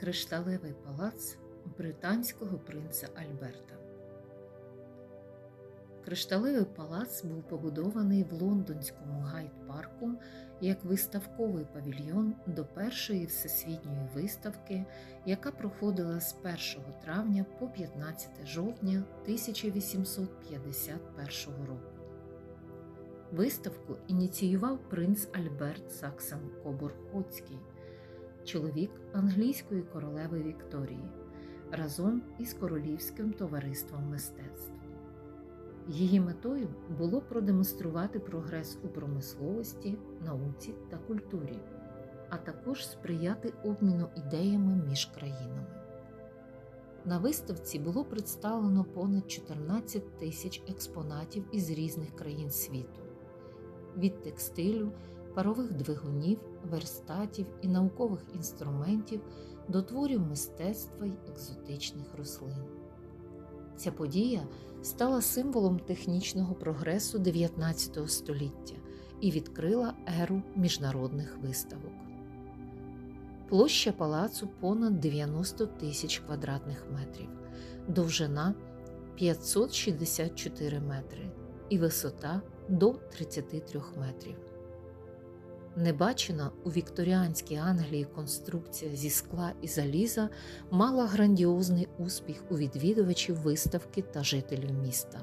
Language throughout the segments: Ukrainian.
Кришталевий палац британського принца Альберта. Кришталевий палац був побудований в лондонському гайд-парку як виставковий павільйон до першої всесвітньої виставки, яка проходила з 1 травня по 15 жовтня 1851 року. Виставку ініціював принц Альберт Саксен Кобург-Хоцький, чоловік англійської королеви Вікторії, разом із Королівським товариством мистецтв. Її метою було продемонструвати прогрес у промисловості, науці та культурі, а також сприяти обміну ідеями між країнами. На виставці було представлено понад 14 тисяч експонатів із різних країн світу від текстилю, парових двигунів, верстатів і наукових інструментів до творів мистецтва й екзотичних рослин. Ця подія стала символом технічного прогресу 19 століття і відкрила еру міжнародних виставок. Площа палацу понад 90 тисяч квадратних метрів, довжина 564 метри і висота до 33 метрів. Небачена у вікторіанській Англії конструкція зі скла і заліза мала грандіозний успіх у відвідувачів виставки та жителів міста.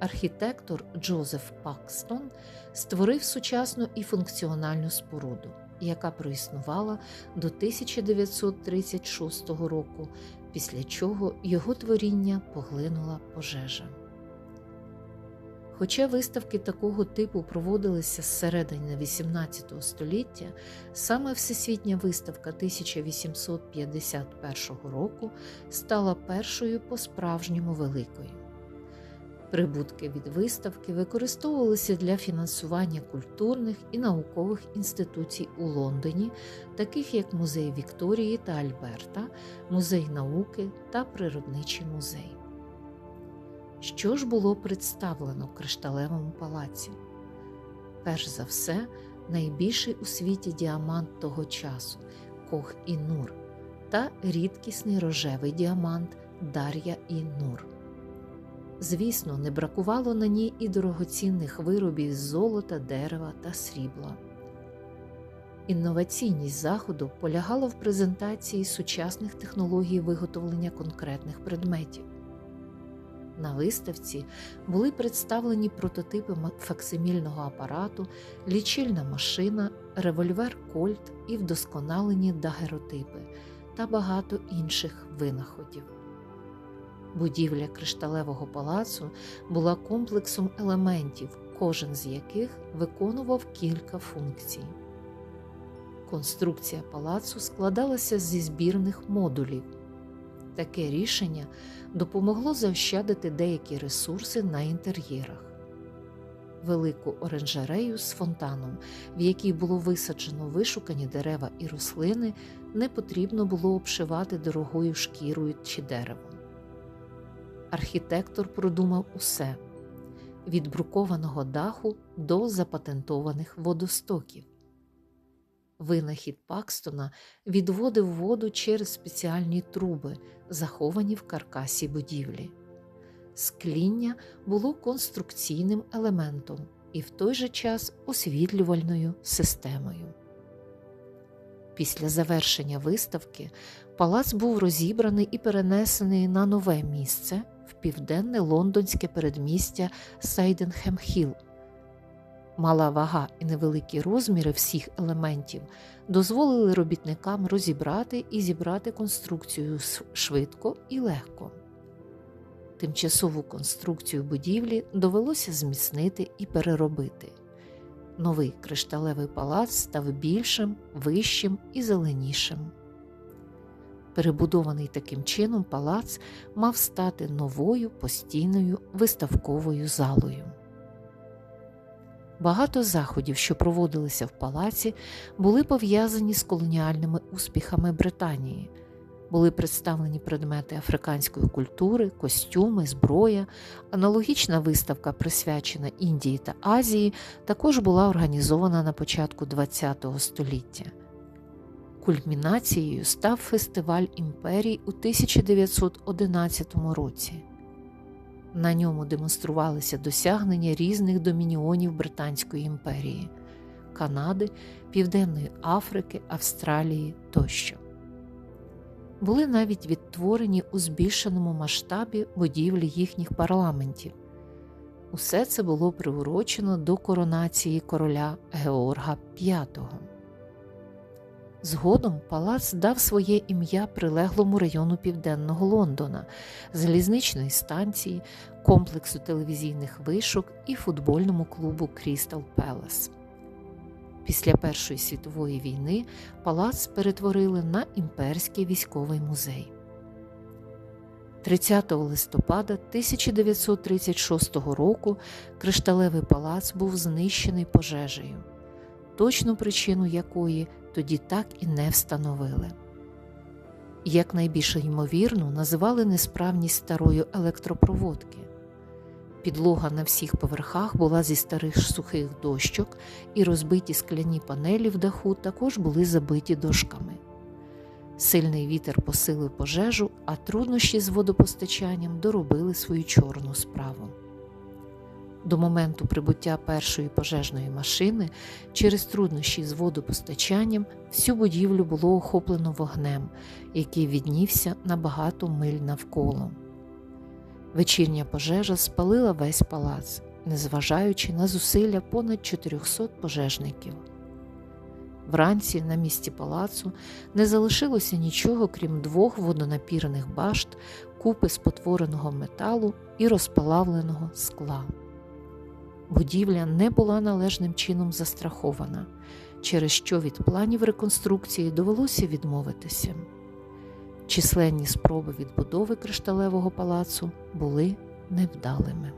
Архітектор Джозеф Пакстон створив сучасну і функціональну споруду, яка проіснувала до 1936 року, після чого його творіння поглинула пожежа. Хоча виставки такого типу проводилися з середини XVIII століття, саме Всесвітня виставка 1851 року стала першою по-справжньому великою. Прибутки від виставки використовувалися для фінансування культурних і наукових інституцій у Лондоні, таких як Музей Вікторії та Альберта, Музей науки та Природничий музей. Що ж було представлено в кришталевому палаці? Перш за все, найбільший у світі діамант того часу Кох і Нур та рідкісний рожевий діамант Дар'я і Нур. Звісно, не бракувало на ній і дорогоцінних виробів з золота, дерева та срібла. Інноваційність заходу полягала в презентації сучасних технологій виготовлення конкретних предметів. На виставці були представлені прототипи факсимільного апарату, лічильна машина, револьвер Кольт і вдосконалені дагеротипи та багато інших винаходів. Будівля кришталевого палацу була комплексом елементів, кожен з яких виконував кілька функцій. Конструкція палацу складалася зі збірних модулів. Таке рішення допомогло заощадити деякі ресурси на інтер'єрах. Велику оранжерею з фонтаном, в якій було висаджено вишукані дерева і рослини, не потрібно було обшивати дорогою шкірою чи деревом. Архітектор продумав усе від брукованого даху до запатентованих водостоків. Винахід Пакстона відводив воду через спеціальні труби, заховані в каркасі будівлі. Скління було конструкційним елементом і в той же час освітлювальною системою. Після завершення виставки палац був розібраний і перенесений на нове місце в південне лондонське передмістя Сайденхем-Хілл. Мала вага і невеликі розміри всіх елементів дозволили робітникам розібрати і зібрати конструкцію швидко і легко. Тимчасову конструкцію будівлі довелося зміцнити і переробити. Новий кришталевий палац став більшим, вищим і зеленішим. Перебудований таким чином палац мав стати новою постійною виставковою залою. Багато заходів, що проводилися в палаці, були пов'язані з колоніальними успіхами Британії. Були представлені предмети африканської культури, костюми, зброя. Аналогічна виставка, присвячена Індії та Азії, також була організована на початку ХХ століття. Кульмінацією став фестиваль імперій у 1911 році. На ньому демонструвалися досягнення різних домініонів Британської імперії Канади, Південної Африки, Австралії тощо. Були навіть відтворені у збільшеному масштабі будівлі їхніх парламентів. Усе це було приурочено до коронації короля Георга V. Згодом палац дав своє ім'я прилеглому району південного Лондона, залізничної станції, комплексу телевізійних вишок і футбольному клубу Крістал Пелес. Після Першої світової війни палац перетворили на імперський військовий музей. 30 листопада 1936 року Кришталевий палац був знищений пожежею, точну причину якої тоді так і не встановили. Як найбільш ймовірно, називали несправність старої електропроводки. Підлога на всіх поверхах була зі старих сухих дощок, і розбиті скляні панелі в даху також були забиті дошками. Сильний вітер посилив пожежу, а труднощі з водопостачанням доробили свою чорну справу. До моменту прибуття першої пожежної машини через труднощі з водопостачанням всю будівлю було охоплено вогнем, який віднівся на багато миль навколо. Вечірня пожежа спалила весь палац, незважаючи на зусилля понад 400 пожежників. Вранці на місці палацу не залишилося нічого, крім двох водонапірних башт, купи спотвореного металу і розпалавленого скла. Будівля не була належним чином застрахована, через що від планів реконструкції довелося відмовитися. Численні спроби відбудови кришталевого палацу були невдалими.